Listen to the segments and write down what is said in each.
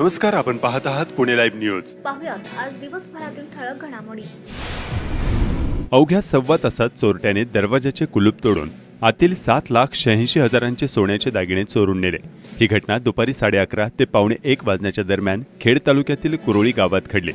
नमस्कार आपण पाहत आहात पुणे लाईव्ह न्यूज. पाहुयात आज दिवसभरातील ठळक घडामोडी. अवघ्या सव्वा तासात चोरट्याने दरवाजाचे कुलूप तोडून आतील सात लाख शहाऐंशी हजारांचे सोन्याचे दागिने चोरून नेले. ही घटना दुपारी साडे अकरा ते पावणे एक वाजण्याच्या दरम्यान खेड तालुक्यातील कुरोळी गावात घडली.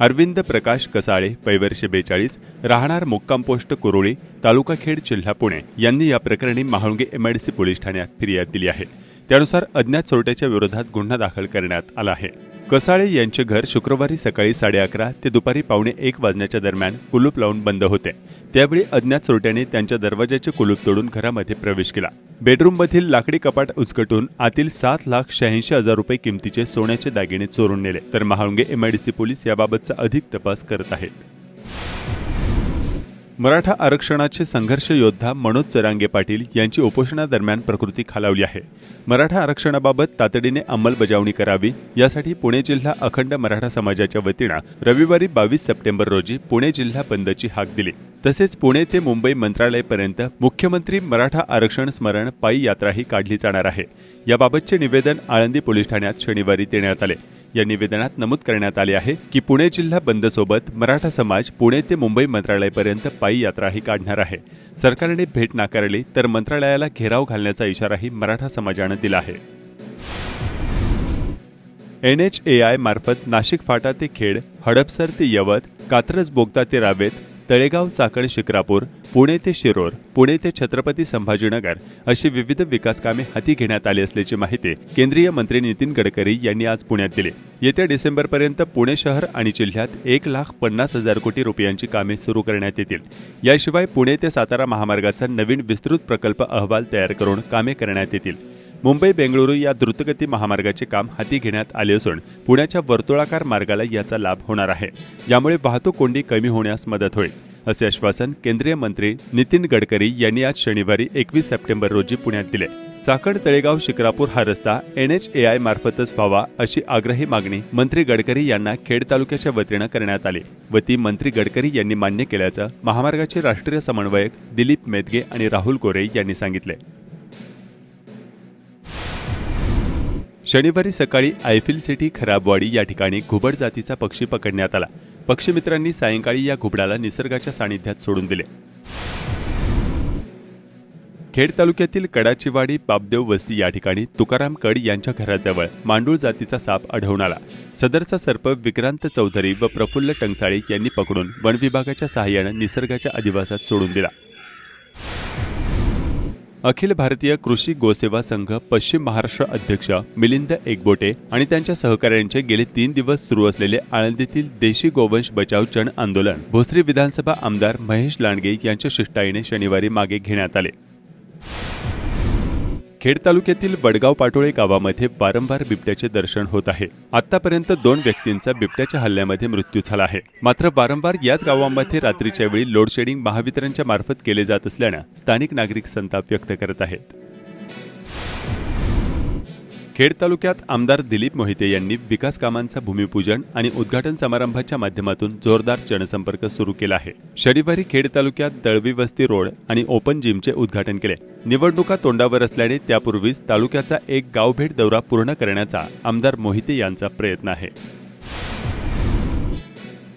अरविंद प्रकाश कसाळे पैवर्षे बेचाळीस राहणार मुक्काम पोस्ट कुरोळी तालुका खेड जिल्हा पुणे यांनी या प्रकरणी महाळुंगे एमआयडीसी पोलीस ठाण्यात फिर्याद दिली आहे. त्यानुसार अज्ञात चोरट्याच्या विरोधात गुन्हा दाखल करण्यात आला आहे. कसाळे यांचे घर शुक्रवारी सकाळी साडे अकरा ते दुपारी पावणे एक वाजण्याच्या दरम्यान कुलूप लावून बंद होते. त्यावेळी अज्ञात चोरट्याने त्यांच्या दरवाजाचे कुलूप तोडून घरामध्ये प्रवेश केला. बेडरूममधील लाकडी कपाट उचकटून आतील सात लाख शहाऐंशी हजार रुपये किमतीचे सोन्याचे दागिने चोरून नेले. तर महाळुंगे एमआयडीसी पोलीस याबाबतचा अधिक तपास करत आहेत. मराठा आरक्षणाचे संघर्ष योद्धा मनोज चरांगे पाटील यांची उपोषणादरम्यान प्रकृती खालावली आहे. मराठा आरक्षणाबाबत तातडीने अंमलबजावणी करावी यासाठी पुणे जिल्हा अखंड मराठा समाजाच्या वतीनं रविवारी बावीस सप्टेंबर रोजी पुणे जिल्हा बंदची हाक दिली. तसेच पुणे ते मुंबई मंत्रालयपर्यंत मुख्यमंत्री मराठा आरक्षण स्मरण पायी यात्राही काढली जाणार आहे. याबाबतचे निवेदन आळंदी पोलीस ठाण्यात शनिवारी देण्यात आले. या निवेदनात नमूद करण्यात आले आहे की पुणे जिल्हा बंदसोबत मराठा समाज पुणे ते मुंबई मंत्रालयापर्यंत पायी यात्राही काढणार आहे. सरकारने भेट नाकारली तर मंत्रालयाला घेराव घालण्याचा इशाराही मराठा समाजानं दिला आहे. एन एच ए आय मार्फत नाशिक फाटा ते खेड हडपसर ते यवत कात्रज बोगदा ते रावेत तळेगाव चाकण शिक्रापूर पुणे ते शिरोर पुणे ते छत्रपती संभाजीनगर अशी विविध विकास कामे हाती घेण्यात आली असल्याची माहिती केंद्रीय मंत्री नितीन गडकरी यांनी आज पुण्यात दिली. येत्या डिसेंबरपर्यंत पुणे शहर आणि जिल्ह्यात एक लाख पन्नास हजार कोटी रुपयांची कामे सुरू करण्यात येतील. याशिवाय पुणे ते सातारा महामार्गाचा नवीन विस्तृत प्रकल्प अहवाल तयार करून कामे करण्यात येतील. मुंबई बेंगळुरू या द्रुतगती महामार्गाचे काम हाती घेण्यात आले असून पुण्याच्या वर्तुळाकार मार्गाला याचा लाभ होणार आहे. यामुळे वाहतूक कोंडी कमी होण्यास मदत होईल. असे आश्वासन केंद्रीय मंत्री नितीन गडकरी यांनी आज शनिवारी एकवीस सप्टेंबर रोजी पुण्यात दिले. चाकण तळेगाव शिक्रापूर हा रस्ता एन एच ए आय मार्फतच व्हावा अशी आग्रही मागणी मंत्री गडकरी यांना खेड तालुक्याच्या वतीनं करण्यात आली व ती मंत्री गडकरी यांनी मान्य केल्याचं महामार्गाचे राष्ट्रीय समन्वयक दिलीप मेदगे आणि राहुल गोरे यांनी सांगितले. शनिवारी सकाळी आयफिल सिटी खराबवाडी या ठिकाणी घुबड जातीचा पक्षी पकडण्यात आला. पक्षीमित्रांनी सायंकाळी या घुबडाला निसर्गाच्या सानिध्यात सोडून दिले. खेड तालुक्यातील कडाचीवाडी बापदेव वस्ती या ठिकाणी तुकाराम कड यांच्या घराजवळ मांडूळ जातीचा साप आढळून आला. सदरचा सर्प विक्रांत चौधरी व प्रफुल्ल टंगसाळे यांनी पकडून वन विभागाच्या सहाय्यानं निसर्गाच्या अधिवासात सोडून दिला. अखिल भारतीय कृषी गोसेवा संघ पश्चिम महाराष्ट्र अध्यक्ष मिलिंद एकबोटे आणि त्यांच्या सहकाऱ्यांचे गेले तीन दिवस सुरू असलेले आळंदीतील देशी गोवंश बचाव जन आंदोलन. भोसरी विधानसभा आमदार महेश लांडगे यांच्या शिष्टाईने शनिवारी मागे घेण्यात आले. खेड तालुक्यातील बडगाव पाटोळे गावामध्ये वारंवार बिबट्याचे दर्शन होत आहे. आतापर्यंत दोन व्यक्तींचा बिबट्याच्या हल्ल्यामध्ये मृत्यू झाला आहे. मात्र वारंवार याच गावांमध्ये रात्रीच्या वेळी लोडशेडिंग महावितरणच्या मार्फत केले जात असल्यानं स्थानिक नागरिक संताप व्यक्त करत आहेत. खेड तालुक्यात आमदार दिलीप मोहिते यांनी विकास कामांचा भूमिपूजन आणि उद्घाटन समारंभाच्या माध्यमातून जोरदार जनसंपर्क सुरू केला आहे. शनिवारी खेड तालुक्यात दळवी वस्ती रोड आणि ओपन जिमचे उद्घाटन केले. निवडणुका तोंडावर असल्याने त्यापूर्वीच तालुक्याचा एक गावभेट दौरा पूर्ण करण्याचा आमदार मोहिते यांचा प्रयत्न आहे.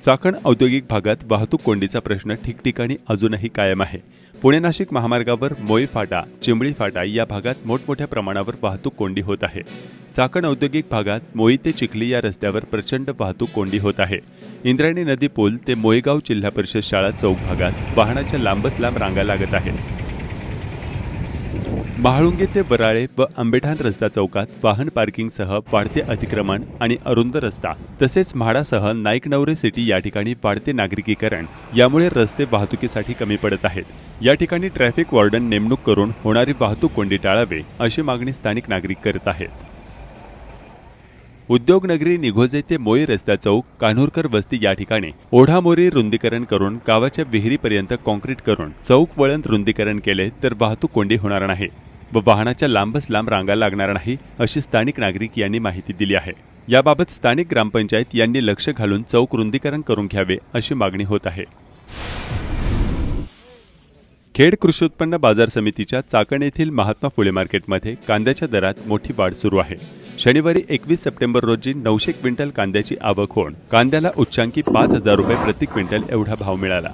चाकण औद्योगिक भागात वाहतूक कोंडीचा प्रश्न ठिकठिकाणी अजूनही कायम आहे. पुणे नाशिक महामार्गावर मोई फाटा चिंबळी फाटा या भागात मोठमोठ्या प्रमाणावर वाहतूक कोंडी होत आहे. चाकण औद्योगिक भागात मोई ते चिखली या रस्त्यावर प्रचंड वाहतूक कोंडी होत आहे. इंद्रायणी नदी पूल ते मोईगाव जिल्हा परिषद शाळा चौक भागात वाहनाच्या लांबच लांब रांगा लागत आहेत. महाळुंगे ते वराळे व आंबेठाण रस्ता चौकात वाहन पार्किंगसह वाढते अतिक्रमण आणि अरुंद रस्ता तसेच म्हाडासह नाईकनवरे सिटी या ठिकाणी वाढते नागरिकीकरण यामुळे रस्ते वाहतुकीसाठी कमी पडत आहेत. या ठिकाणी ट्रॅफिक वॉर्डन नेमणूक करून होणारी वाहतूक कोंडी टाळावे अशी मागणी स्थानिक नागरिक करत आहेत. उद्योगनगरी निघोजे ते मोई रस्ता चौक कान्हूरकर वस्ती या ठिकाणी ओढामोरी रुंदीकरण करून गावाच्या विहिरीपर्यंत कॉन्क्रीट करून चौक वळण रुंदीकरण केले तर वाहतूक कोंडी होणार नाही. व वाहनाच्या लांबच लांब रांगा लागणार नाही अशी स्थानिक नागरिक यांनी माहिती दिली आहे. याबाबत स्थानिक ग्रामपंचायत यांनी लक्ष घालून चौक रुंदीकरण करून घ्यावे अशी मागणी होत आहे. खेड कृषी उत्पन्न बाजार समितीच्या चाकण येथील महात्मा फुले मार्केटमध्ये कांद्याच्या दरात मोठी वाढ सुरू आहे. शनिवारी एकवीस सप्टेंबर रोजी नऊशे क्विंटल कांद्याची आवक होऊन कांद्याला उच्चांकी पाच हजार रुपये प्रति क्विंटल एवढा भाव मिळाला.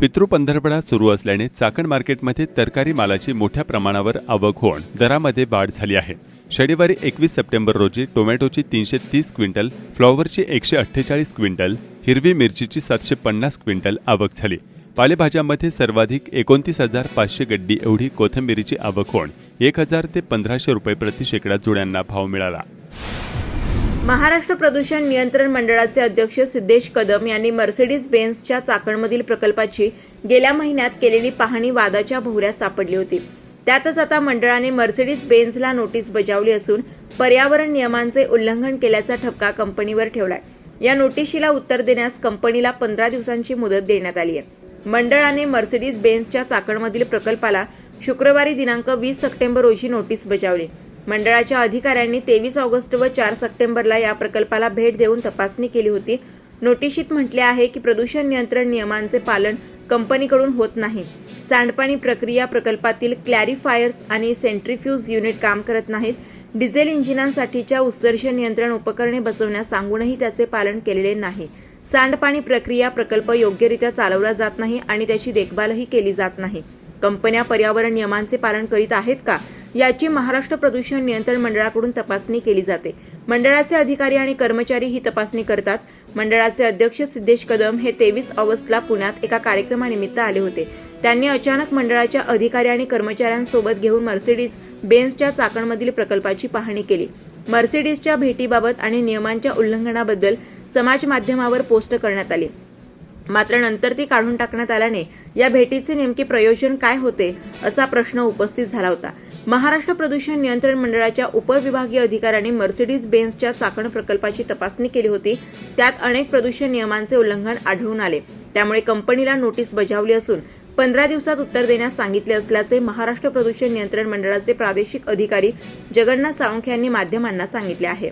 पितृपंधरपडा सुरू असल्याने चाकण मार्केटमध्ये तरकारी मालाची मोठ्या प्रमाणावर आवक होऊन दरामध्ये वाढ झाली आहे. शनिवारी एकवीस सप्टेंबर रोजी टोमॅटोची तीनशे तीस क्विंटल फ्लॉवरची एकशे अठ्ठेचाळीस क्विंटल हिरवी मिरचीची सातशे पन्नास क्विंटल आवक झाली. पालेभाज्यांमध्ये सर्वाधिक एकोणतीस हजार पाचशे गड्डी एवढी कोथिंबिरीची आवक होऊन एक हजार ते पंधराशे रुपये प्रति शेकडा जुड्यांना भाव मिळाला. महाराष्ट्र प्रदूषण नियंत्रण मंडळाचे अध्यक्ष सिद्धेश कदम यांनी मर्सिडीज बेन्सच्या चाकणमधील प्रकल्पाची गेल्या महिन्यात केलेली पाहणी वादाच्या भोवऱ्यात सापडली होती. त्यातच आता मंडळाने मर्सिडीज बेन्झला नोटीस बजावली असून पर्यावरण नियमांचे उल्लंघन केल्याचा ठपका कंपनीवर ठेवलाय. या नोटिशीला उत्तर देण्यास कंपनीला पंधरा दिवसांची मुदत देण्यात आली आहे. मंडळाने मर्सिडीज बेन्सच्या चाकणमधील प्रकल्पाला शुक्रवारी दिनांक वीस सप्टेंबर रोजी नोटीस बजावली. मंडळाच्या अधिकाऱ्यांनी तेवीस ऑगस्ट व चार सप्टेंबरला या प्रकल्पाला भेट देऊन तपासणी केली होती. नोटिशीत म्हटले आहे की प्रदूषण नियंत्रण नियमांचे पालन कंपनीकडून होत नाही. सांडपाणी प्रक्रिया प्रकल्पातील क्लॅरिफायर्स आणि सेंट्रिफ्यूज युनिट काम करत नाहीत. डिझेल इंजिनांसाठीच्या उत्सर्जन नियंत्रण उपकरणे बसवण्यास सांगूनही त्याचे पालन केलेले नाही. सांडपाणी प्रक्रिया प्रकल्प योग्यरित्या चालवला जात नाही आणि त्याची देखभालही केली जात नाही. कंपन्या पर्यावरण नियमांचे पालन करीत आहेत का? याची महाराष्ट्र प्रदूषण नियंत्रण मंडळाकडून तपासणी केली जाते. मंडळाचे अधिकारी आणि कर्मचारी ही तपासणी करतात. मंडळाचे अध्यक्ष सिद्धेश कदम हे तेवीस ऑगस्टला पुण्यात एका कार्यक्रमानिमित्त आले होते. त्यांनी अचानक मंडळाच्या अधिकारी आणि कर्मचाऱ्यांसोबत घेऊन मर्सिडीज बेन्सच्या चाकणमधील प्रकल्पाची पाहणी केली. मर्सिडीजच्या भेटीबाबत आणि नियमांच्या उल्लंघनाबद्दल समाज माध्यमावर पोस्ट करण्यात आली. मात्र नंतर ती काढून टाकण्यात आल्याने या भेटीचे नेमके प्रयोजन काय होते असा प्रश्न उपस्थित झाला होता. महाराष्ट्र प्रदूषण नियंत्रण मंडळाच्या उपविभागीय अधिकाऱ्यांनी मर्सिडीज बेन्सच्या चाकण प्रकल्पाची तपासणी केली होती. त्यात अनेक प्रदूषण नियमांचे उल्लंघन आढळून आले. त्यामुळे कंपनीला नोटीस बजावली असून पंधरा दिवसात उत्तर देण्यास सांगितले असल्याचे महाराष्ट्र प्रदूषण नियंत्रण मंडळाचे प्रादेशिक अधिकारी जगन्नाथ साळुंखे यांनी माध्यमांना सांगितले आहे.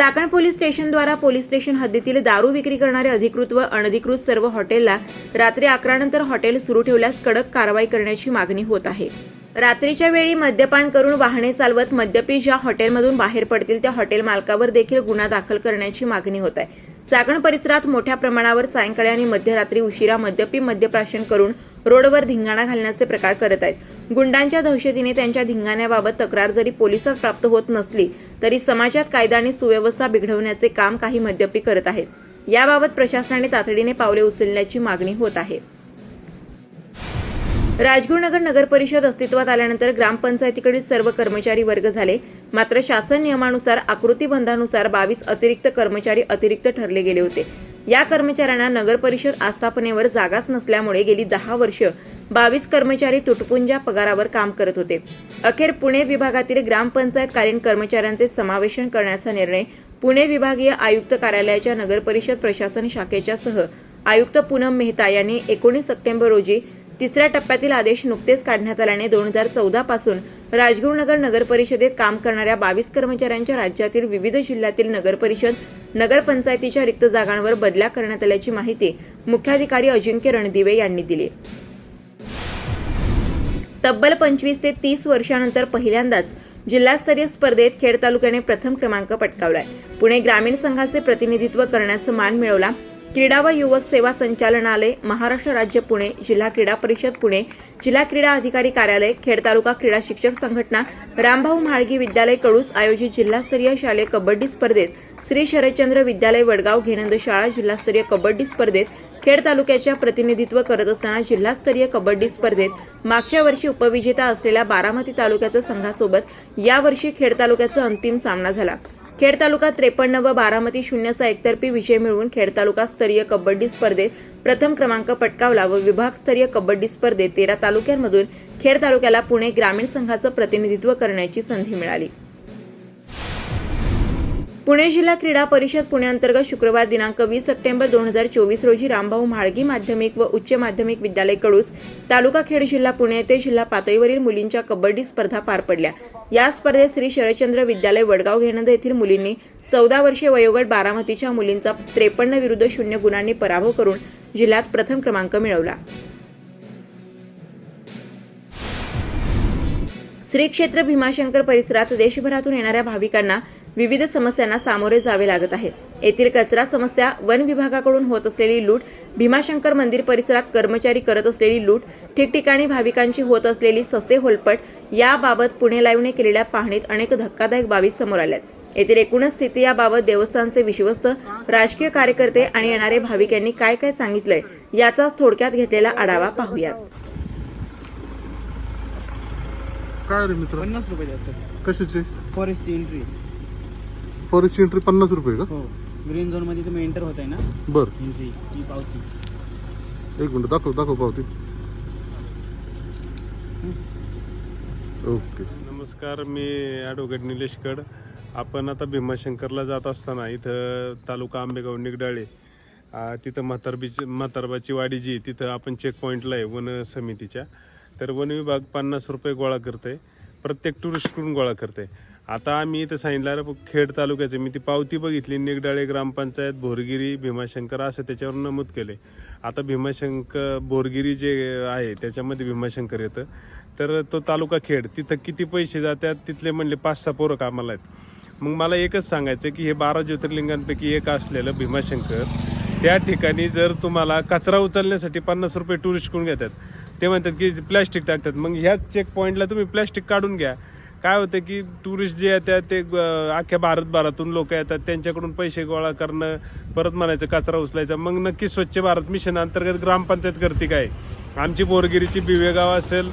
चाकण पोलीस स्टेशनद्वारा पोलीस स्टेशन हद्दीतील दारू विक्री करणारे अधिकृत व अनधिकृत सर्व हॉटेलला रात्री अकरा नंतर हॉटेल सुरू ठेवल्यास कडक कारवाई करण्याची मागणी होत आहे. रात्रीच्या वेळी मद्यपान करून वाहने चालवत मद्यपी ज्या हॉटेलमधून बाहेर पडतील त्या हॉटेल मालकावर देखील गुन्हा दाखल करण्याची मागणी होत आहे. चाकण परिसरात मोठ्या प्रमाणावर सायंकाळी आणि मध्यरात्री उशिरा मद्यपी मद्यप्राशन करून रोडवर धिंगाणा घालण्याचे प्रकार करत आहेत. गुंडांच्या दहशतीने त्यांच्या धिंगाण्याबाबत तक्रार जरी पोलिसात प्राप्त होत नसली तरी समाजात कायदा आणि सुव्यवस्था बिघडवण्याचे काम काही मद्यपी करत आहेत. याबाबत प्रशासनाने तातडीने पावले उचलण्याची मागणी होत आहे. राजगुरुनगर नगर परिषद अस्तित्वात आल्यानंतर ग्रामपंचायतीकडील सर्व कर्मचारी वर्ग झाले. मात्र शासन नियमानुसार आकृतीबंधानुसार बावीस अतिरिक्त कर्मचारी अतिरिक्त ठरले गेले होते. या कर्मचाऱ्यांना नगर परिषद आस्थापनेवर जागाच नसल्यामुळे गेली दहा वर्ष बावीस कर्मचारी तुटपुंजा पगारावर काम करत होते. अखेर पुणे विभागातील ग्रामपंचायतकालीन कर्मचाऱ्यांचे समावेशन करण्याचा निर्णय पुणे विभागीय आयुक्त कार्यालयाच्या नगरपरिषद प्रशासन शाखेच्या सह आयुक्त पूनम मेहता यांनी एकोणीस सप्टेंबर रोजी तिसऱ्या टप्प्यातील आदेश नुकतेच काढण्यात आल्याने दोन हजार चौदा पासून राजगुरुनगर नगर नगरपरिषदेत काम करणाऱ्या बावीस कर्मचाऱ्यांच्या राज्यातील विविध जिल्ह्यातील नगरपरिषद नगरपंचायतीच्या रिक्त जागांवर बदल्या करण्यात आल्याची माहिती मुख्याधिकारी अजिंक्य रणदिवे यांनी दिली. तब्बल पंचवीस ते तीस वर्षानंतर पहिल्यांदाच जिल्हास्तरीय स्पर्धेत खेड तालुक्याने प्रथम क्रमांक पटकावलाय. पुणे ग्रामीण संघाचे प्रतिनिधित्व करण्याचा मान मिळवला. क्रीडा व युवक सेवा संचालनालय महाराष्ट्र राज्य पुणे जिल्हा क्रीडा परिषद पुणे जिल्हा क्रीडा अधिकारी कार्यालय खेड तालुका क्रीडा शिक्षक संघटना रामभाऊ म्हाळगी विद्यालय कडूस आयोजित जिल्हास्तरीय शालेय कबड्डी स्पर्धेत श्री शरदचंद्र विद्यालय वडगाव घेनंद शाळा जिल्हास्तरीय कबड्डी स्पर्धेत खेड तालुक्याच्या प्रतिनिधित्व करत असताना जिल्हास्तरीय कबड्डी स्पर्धेत मागच्या वर्षी उपविजेता असलेल्या बारामती तालुक्याच्या संघासोबत यावर्षी खेड तालुक्याचा अंतिम सामना झाला. खेड तालुका त्रेपन्न व बारामती शून्यचा एकतर्फी विजय मिळवून खेड तालुका स्तरीय कबड्डी स्पर्धेत प्रथम क्रमांक पटकावला व विभागस्तरीय कबड्डी स्पर्धेत तेरा तालुक्यांमधून खेड तालुक्याला पुणे ग्रामीण संघाचं प्रतिनिधित्व करण्याची संधी मिळाली. पुणे जिल्हा क्रीडा परिषद पुण्याअंतर्गत शुक्रवार दिनांक वीस सप्टेंबर दोन हजार चोवीस रोजी रामभाऊ म्हाळगी माध्यमिक व उच्च माध्यमिक विद्यालय कडूस तालुका खेड जिल्हा पुणे येथे जिल्हा पातळीवरील मुलींच्या कबड्डी स्पर्धा पार पडल्या. या स्पर्धेत श्री शरदचंद्र विद्यालय वडगाव घेणंद येथील मुलींनी चौदा वर्षे वयोगट बारामतीच्या मुलींचा त्रेपन्न विरुद्ध शून्य गुणांनी पराभव करून जिल्ह्यात प्रथम क्रमांक मिळवला. श्री क्षेत्र भीमाशंकर परिसरात देशभरातून येणाऱ्या भाविकांना विविध समस्यांना सामोरे जावे लागत आहे. येथील कचरा समस्या वन विभागाकडून होत असलेली लूट भीमाशंकर मंदिर परिसरात कर्मचारी करत असलेली लूट ठिकठिकाणी भाविकांची होत असलेली ससे होलपट याबाबत पुणे लाईव्हने केलेल्या पाहणीत अनेक धक्कादायक बाबी समोर आल्यात. येथील एकूणच स्थिती याबाबत देवस्थानचे विश्वस्त राजकीय कार्यकर्ते आणि येणारे भाविक यांनी काय काय सांगितलंय याचाच थोडक्यात घेतलेला आढावा पाहूयात. काय रे मित्र? पन्नास रुपये जास्त कशाचे? फॉरेस्टची एंट्री फॉरेस्टची एंट्री पन्नास रुपये का? हो. ग्रीन झोनमध्ये तुम्ही एंटर होत आहे ना? बर. एंट्री ही पावती. एक मिनिट दाखव दाखव पावती. ओके. नमस्कार मी ॲडव्होकेट निलेश कड. आपण आता भीमाशंकरला जात असताना इथं तालुका आंबेगाव निगडाळे आ, तिथं म्हातारबीची म्हातारबाची वाडी जी तिथं आपण चेक पॉईंटला आहे वन समितीच्या. तर वन विभाग पन्नास रुपये गोळा करते प्रत्येक टुरिस्टकडून गोळा करते आता आम्ही इथं सांगितलं खेड तालुक्याचे मी ती पावती बघितली निगडाळे ग्रामपंचायत भोरगिरी भीमाशंकर असं त्याच्यावर नमूद केले आता भीमाशंकर बोरगिरी जे आहे त्याच्यामध्ये भीमाशंकर येतं. तर तो तालुका खेड तिथं किती पैसे जातात तिथले म्हणले पाच सहा पोरं कामाला आहेत. मग मला एकच सांगायचं की हे बारा ज्योतिर्लिंगांपैकी एक असलेलं भीमाशंकर त्या ठिकाणी जर तुम्हाला कचरा उचलण्यासाठी पन्नास रुपये टुरिस्टकडून घेतात. ते म्हणतात की प्लॅस्टिक टाकतात. मग ह्याच चेक पॉईंटला तुम्ही प्लॅस्टिक काढून घ्या. काय होतं की टुरिस्ट जे येतात ते अख्ख्या भारतभरातून लोक येतात त्यांच्याकडून पैसे गोळा करणं परत म्हणायचं कचरा उचलायचा. मग नक्की स्वच्छ भारत मिशन अंतर्गत ग्रामपंचायत करते काय? आमची बोरगिरीची बिवेगाव असेल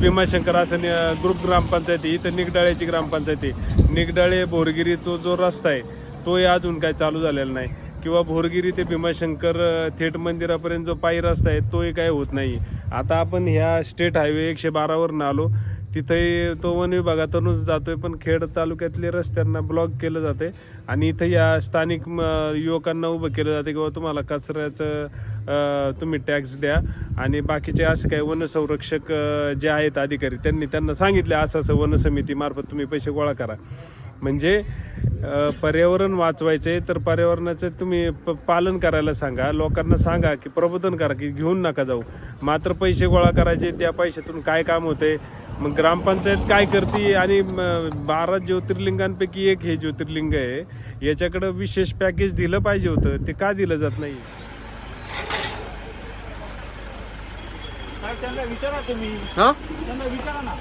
भीमाशंकर असेल ग्रुप ग्रामपंचायती इथं निगडाळ्याची ग्रामपंचायती निगडाळे बोरगिरी तो जो रस्ता आहे तोही अजून काय चालू झालेला नाही. किंवा भोरगिरी ते भीमाशंकर थेट मंदिरापर्यंत जो पायी रस्ता आहे तोही काय होत नाही. आता आपण ह्या स्टेट हायवे एकशे बारावरून आलो. तिथंही तो वन विभागातूनच जातोय पण खेड तालुक्यातले रस्त्यांना ब्लॉक केलं जाते आणि इथं या स्थानिक म, युवकांना उभं केलं जाते किंवा तुम्हाला कचऱ्याचं तुम्ही टॅक्स द्या. आणि बाकीचे असं काही वनसंरक्षक जे आहेत अधिकारी त्यांनी त्यांना सांगितले असं असं वन तुम्ही पैसे गोळा करा. म्हणजे पर्यावरण वाचवायचे तर पर्यावरणाचं तुम्ही प- पालन करायला सांगा. लोकांना सांगा की प्रबोधन करा की घेऊन नका जाऊ. मात्र पैसे गोळा करायचे त्या पैशातून काय काम होते मग ग्रामपंचायत काय करते? आणि बारा ज्योतिर्लिंगांपैकी एक हे ज्योतिर्लिंग आहे. याच्याकडं विशेष पॅकेज दिलं पाहिजे होतं. ते का दिलं जात नाही? त्यांना विचारा तुम्ही. हा? त्यांना विचारा ना.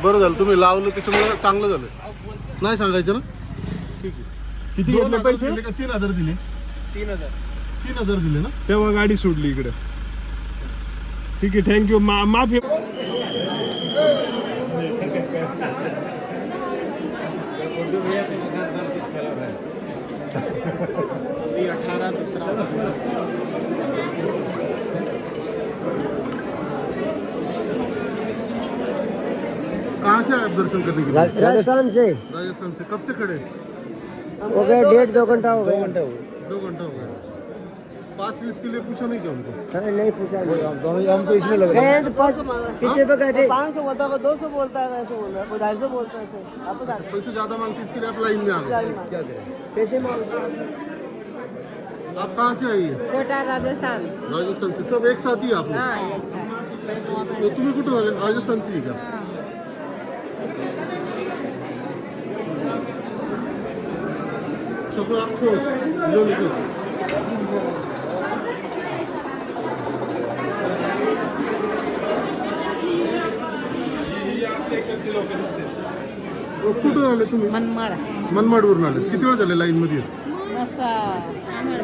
बरं झालं तुम्ही लावलं त्याच्यामुळे चांगलं झालं. नाही सांगायचं ना? ठीक आहे. किती दोन घेतले हजार पैसे? दिले का? तीन हजार दिले. तीन हजार. तीन हजार दिले ना? तेव्हा गाडी सोडली इकडे. ठीक आहे थँक्यू मा माफी. कहाँ से आए आप दर्शन करने के लिए? राजस्थान से। राजस्थान से। कब से खड़े? हो गए डेढ़ दो घंटा हो गया दो घंटा हो गया पास फ़ीस के लिए पूछा नहीं क्या उनको? अरे नहीं पूछा। हम तो इसमें लग रहे हैं। पीछे पे गए पाँच सौ बोलता है दो सौ बोलता है वैसे बोल रहा है ढाई सौ बोलता है बता पैसे ज़्यादा मांगते इसके लिए आप लाइन में आ गए। पैसे मांगते आप कहाँ से आई है? कोटा राजस्थान। राजस्थान से। सब एक साथ ही आप लोग हाँ तो तुम्ही राजस्थान से ही का सगळं अख्खं. अहो, कुठून आले तुम्ही? मनमाड. मनमाडवरून आले किती वेळ झाले लाईन मध्ये?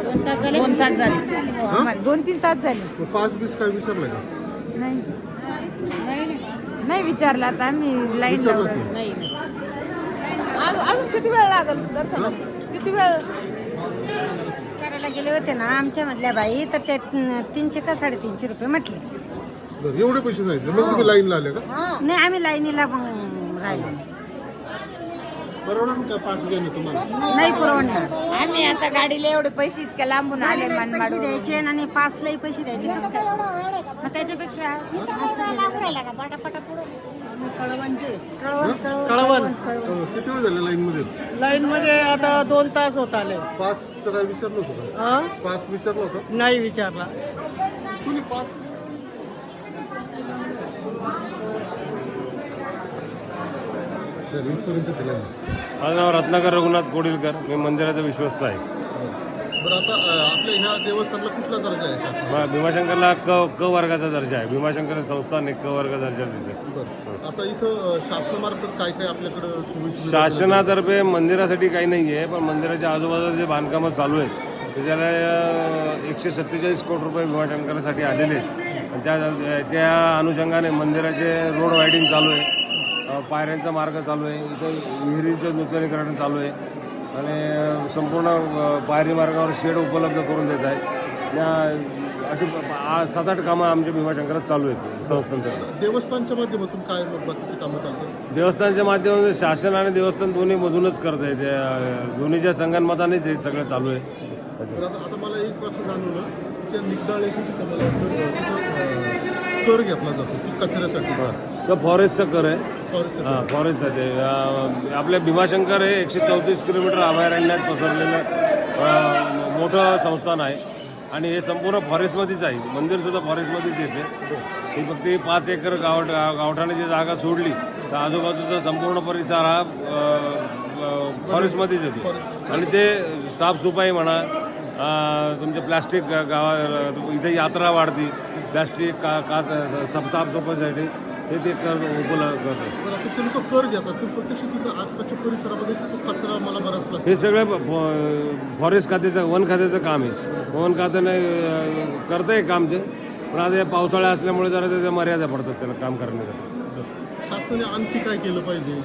दोन तास झाले. दोन तास झाले. दोन तीन तास झाले. पाच बीस काय विसरलाय का? नाही. नाही विचारला आता आम्ही लाईन? नाही. अजून अजून किती वेळ लागेल दर्शनाला? किती वेळ करायला गेले होते ना आमच्या मधल्या बाई तर ते तीनशे का साडेतीनशे रुपये म्हटले. बरं एवढे पैसे सांगितले मग तुम्ही लाईनला आले का? नाही आम्ही लाईनीला मग राहिलो. परवडून का पास घेणं तुम्हाला? नाही पुरवणार आम्ही आता गाडीला एवढे पैसे इतक्या लांबून आले पैसे मनमाड द्यायचे आणि पासलाही पैसे द्यायचे. कसं काय? मग त्याच्यापेक्षा असं. कळवण किती वेळ झाले लाईन मध्ये लाईन मध्ये आता दोन तास होत आले. पासचं काय विचारलं होतं का? हा? पास विचारलं होतं? नाही विचारला. कुणी पास? तर इथपर्यंत लाईन. माझं नाव रत्नाकर रघुनाथ कोडिलकर मी मंदिराचा विश्वस्त आहे. बरं आता आपल्या ह्या देवस्थानला कुठला दर्जा आहे भीमाशंकरला क क वर्गाचा दर्जा आहे. भीमाशंकर संस्थान एक क वर्ग दर्जा देते बरं. आता इथं शासनामार्फत काय काय आपल्याकडं सुविधा शासनातर्फे मंदिरासाठी काही नाही आहे पण मंदिराच्या आजूबाजूला जे बांधकामं चालू आहेत त्याच्याला अं, एकशे सत्तेचाळीस कोटी रुपये भीमाशंकरासाठी आलेले आहेत. आणि त्या त्या अनुषंगाने मंदिराचे रोड वायडिंग चालू आहे अं, पायऱ्यांचा मार्ग चालू आहे इथं विहिरीचं नूतनीकरण चालू आहे. आणि संपूर्ण पायरी मार्गावर शेड उपलब्ध करून देत आहेत. या अशी सात आठ कामं आमच्या भीमाशंकरात चालू आहेत. संस्थांतर्गत देवस्थानच्या माध्यमातून काय बाकीची कामं चालतात? देवस्थानच्या माध्यमातून शासन आणि देवस्थान दोन्ही मधूनच करत आहे ते अं, दोन्हीच्या संगनमतानेच हे सगळं चालू आहे. आता मला एक प्रश्न जाणवलं. त्या निगडाळेची कर घेतला जातो की कचऱ्यासाठी. फॉरेस्टचं कर आहे. फॉरेस्टचं हां फॉरेस्टचं ते अं, आपल्या भीमाशंकर हे एकशे चौतीस किलोमीटर अभयारण्यात पसरलेलं अं, मोठं संस्थान आहे. आणि हे संपूर्ण फॉरेस्टमध्येच आहे. मंदिरसुद्धा फॉरेस्टमध्येच येते. ही फक्त ही पाच एकर गाव गावठाणाची जागा सोडली तर आजूबाजूचा संपूर्ण परिसर हा अं, अं, फॉरेस्टमध्येच येतो. आणि ते साफसफाई म्हणा तुमचे प्लास्टिक गावा इथे यात्रा वाढती. प्लास्टिक का का साफसफाईसाठी हे ते कर उपलब्ध करतात ते लोक कर घेतात पण प्रत्यक्ष तिथं आसपासच्या परिसरामध्ये तो कचरा मला बराच हे सगळं फॉरेस्ट खात्याचं वन खात्याचं काम आहे. वन खात्याने अं, करतंय काम ते. पण आता या पावसाळ्या असल्यामुळे जरा त्याच्या मर्यादा पडतात त्याला काम करण्यासाठी. शासनाने आणखी काय केलं पाहिजे?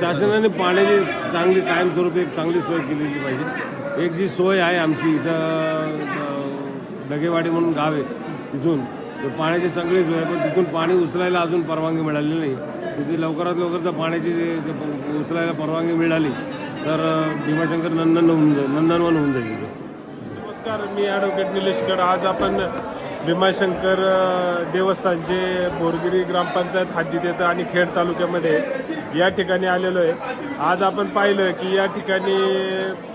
शासनाने पाण्याची चांगली कायमस्वरूपी एक चांगली सोय केलेली पाहिजे. एक जी सोय आहे आमची इथं डगेवाडी म्हणून गाव आहे तिथून. तर पाण्याची सगळी सोय आहे पण तिथून पाणी उचलायला अजून परवानगी मिळालेली नाही. तिथे लवकरात लवकर जर पाण्याची जे- जे प- उचलायला परवानगी मिळाली तर भीमाशंकर नंदन होऊन जाईल नंदनवन होऊन जाईल. तिथं नमस्कार मी ॲडव्होकेट निलेश आज आपण भीमाशंकर देवस्थान देवस्थानचे बोरगिरी ग्रामपंचायत हद्दीत येतं आणि खेड तालुक्यामध्ये या ठिकाणी आलेलो आहे. आज आपण पाहिलं की या ठिकाणी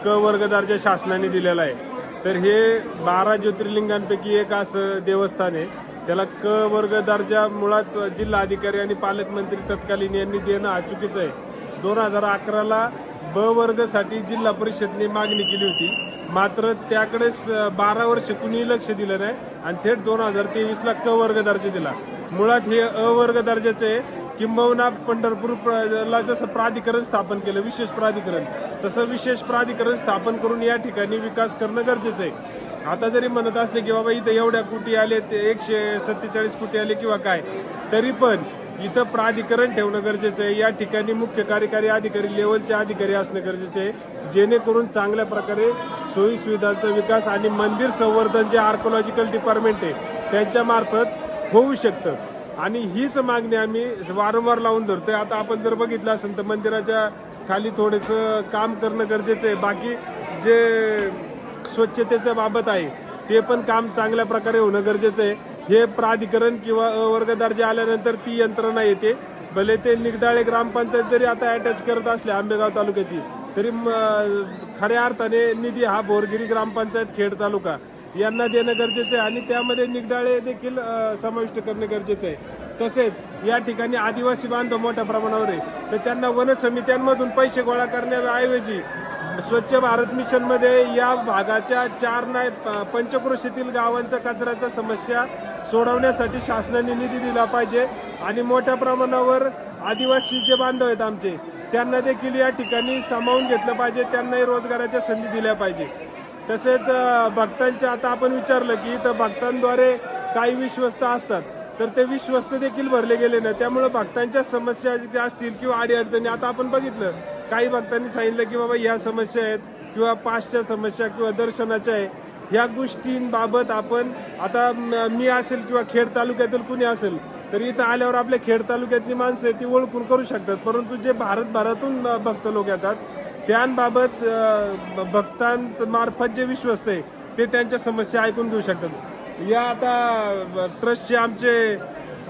क वर्ग दर्जा शासनाने दिलेला आहे तर हे बारा ज्योतिर्लिंगांपैकी एक असं देवस्थान आहे. त्याला क वर्ग दर्जा मुळात जिल्हा अधिकारी आणि पालकमंत्री तत्कालीन यांनी देणं हा चुकीचं आहे. दोन हजार अकराला ब वर्गसाठी जिल्हा परिषदने मागणी केली होती. मात्र त्याकडे स- बारा वर्ष कुणीही लक्ष दिलं नाही आणि थेट दोन हजार तेवीसला क वर्ग दर्जा दिला. मुळात हे अ वर्ग दर्जाचे आहे. किंबहुना पंढरपूर जसं प्राधिकरण स्थापन केलं विशेष प्राधिकरण तसं विशेष प्राधिकरण स्थापन करून या ठिकाणी विकास करणं गरजेचं आहे. आता जरी म्हणत असले की बाबा इथं एवढ्या कोटी आले ते एकशे सत्तेचाळीस कोटी आले किंवा काय तरी पण इथं प्राधिकरण ठेवणं गरजेचं आहे. या ठिकाणी मुख्य कार्यकारी अधिकारी लेवलचे अधिकारी असणं गरजेचं आहे. जेणेकरून चांगल्या प्रकारे सोयीसुविधांचा विकास आणि मंदिर संवर्धन जे आर्कोलॉजिकल डिपार्टमेंट आहे त्यांच्यामार्फत होऊ शकतं. आणि हीच मागणी आम्ही वारंवार लावून धरतोय. आता आपण जर बघितलं असेल तर मंदिराच्या खाली थोडंसं काम करणं गरजेचं आहे. बाकी जे स्वच्छतेच्या बाबत आहे ते पण काम चांगल्या प्रकारे होणं गरजेचं आहे. हे प्राधिकरण किंवा अ आल्यानंतर ती यंत्रणा येते. भले ते निगडाळे ग्रामपंचायत जरी आता अटॅच करत असले आंबेगाव तालुक्याची तरी खऱ्या अर्थाने निधी हा बोरगिरी ग्रामपंचायत खेड तालुका यांना देणं गरजेचं आहे. आणि त्यामध्ये निगडाळे देखील समाविष्ट करणे गरजेचं आहे. तसेच या ठिकाणी आदिवासी बांधव मोठ्या प्रमाणावर आहे. तर त्यांना वन समित्यांमधून पैसे गोळा करण्याऐवजी स्वच्छ भारत मिशनमध्ये या भागाच्या चार नाही प- पंचक्रोशीतील गावांच्या कचऱ्याच्या समस्या सोडवण्यासाठी शासनाने निधी दिला पाहिजे आणि मोठ्या प्रमाणावर आदिवासी जे बांधव आहेत आमचे त्यांना देखील या ठिकाणी सामावून घेतलं पाहिजे त्यांनाही रोजगाराच्या संधी दिल्या पाहिजे. तसेच भक्तांचे भक्तांच्या आता आपण विचारलं की इथं भक्तांद्वारे काही विश्वस्त असतात तर ते विश्वस्त देखील भरले गेले नाही त्यामुळे भक्तांच्या समस्या ज्या असतील किंवा अडीअडचणी आता आपण बघितलं काही भक्तांनी सांगितलं की बाबा ह्या समस्या आहेत किंवा पाचच्या समस्या किंवा दर्शनाच्या आहे. ह्या गोष्टींबाबत आपण आता मी असेल किंवा खेड तालुक्यातील कुणी असेल तर इथं आल्यावर आपल्या खेड तालुक्यातली माणसं ती ओळखून करू शकतात. परंतु जे भारतभरातून भक्त लोक येतात त्यांबाबत भक्तांमार्फत जे विश्वस्त आहे ते त्यांच्या समस्या ऐकून घेऊ शकतात. या आता ट्रस्टचे आमचे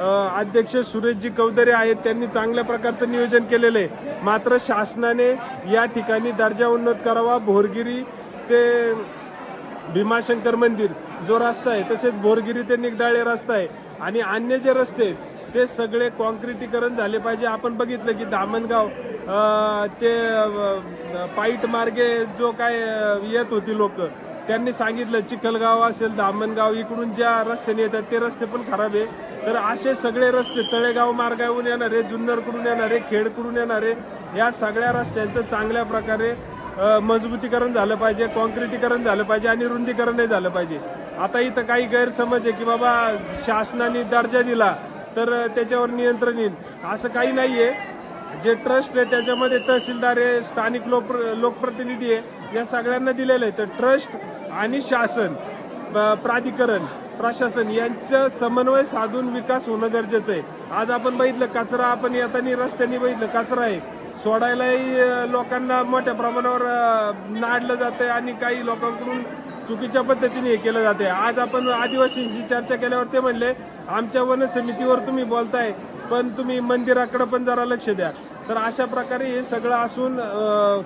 अध्यक्ष सुरेशजी कवदरे आहेत. त्यांनी चांगल्या प्रकारचं नियोजन केलेलं आहे. मात्र शासनाने या ठिकाणी दर्जा उन्नत करावा. भोरगिरी ते भीमाशंकर मंदिर जो रस्ता आहे तसेच भोरगिरी ते निगडाळे रस्ता आहे आणि अन्य जे रस्ते आहेत ते सगळे कॉन्क्रिटीकरण झाले पाहिजे. आपण बघितलं की दामणगाव ते पाईट मार्गे जो काय येत होती लोक त्यांनी सांगितलं चिखलगाव असेल दामणगाव इकडून ज्या रस्त्याने येतात ते रस्ते पण खराब आहे. तर असे सगळे रस्ते तळेगाव मार्गावरून येणारे जुन्नरकडून येणारे खेडकडून येणारे या सगळ्या रस्त्यांचं चांगल्या प्रकारे मजबूतीकरण झालं पाहिजे कॉन्क्रिटीकरण झालं पाहिजे आणि रुंदीकरणही झालं पाहिजे. आता इथं काही गैरसमज आहे की बाबा शासनाने दर्जा दिला तर त्याच्यावर नियंत्रण येईल. असं काही नाही आहे जे ट्रस्ट आहे त्याच्यामध्ये तहसीलदार आहे स्थानिक लोक लोकप्रतिनिधी आहे. या सगळ्यांना दिलेलं आहे. तर ट्रस्ट आणि शासन प्राधिकरण प्रशासन यांचं समन्वय साधून विकास होणं गरजेचं आहे. आज आपण बघितलं कचरा आपण येताना रस्त्याने बघितलं कचरा आहे. सोडायलाही लोकांना मोठ्या प्रमाणावर नाडलं जातंय आणि काही लोकांकडून चुकीच्या पद्धतीने हे केलं जाते आज आपण आदिवासींशी चर्चा केल्यावर ते म्हणले आमच्या वन समितीवर तुम्ही बोलताय पण तुम्ही मंदिराकडे पण जरा लक्ष द्या. तर अशा प्रकारे हे सगळं असून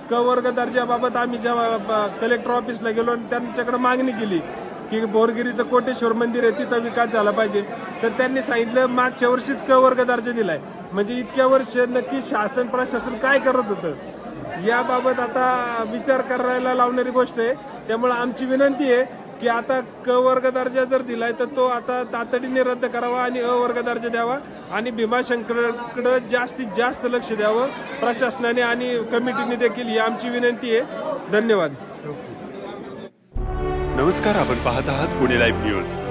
क वर्ग दर्जाबाबत आम्ही जेव्हा कलेक्टर ऑफिसला गेलो आणि त्यांच्याकडे मागणी केली की बोरगिरीचं कोटेश्वर मंदिर आहे तिथं विकास झाला पाहिजे. तर त्यांनी सांगितलं मागच्या वर्षीच क वर्ग दर्जा दिलाय. म्हणजे इतक्या वर्ष नक्की शासन प्रशासन काय करत होतं? याबाबत आता विचार करायला लावणारी गोष्ट आहे. त्यामुळे आमची विनंती आहे की आता क वर्ग दर्जा जर दिलाय तर तो आता तातडीने रद्द करावा आणि अ वर्ग दर्जा द्यावा आणि भीमाशंकरकडे जास्तीत जास्त लक्ष द्यावं. प्रशासनाने आणि कमिटीने देखील ही आमची विनंती आहे. धन्यवाद. नमस्कार आपण पाहत आहात पुणे लाईव्ह न्यूज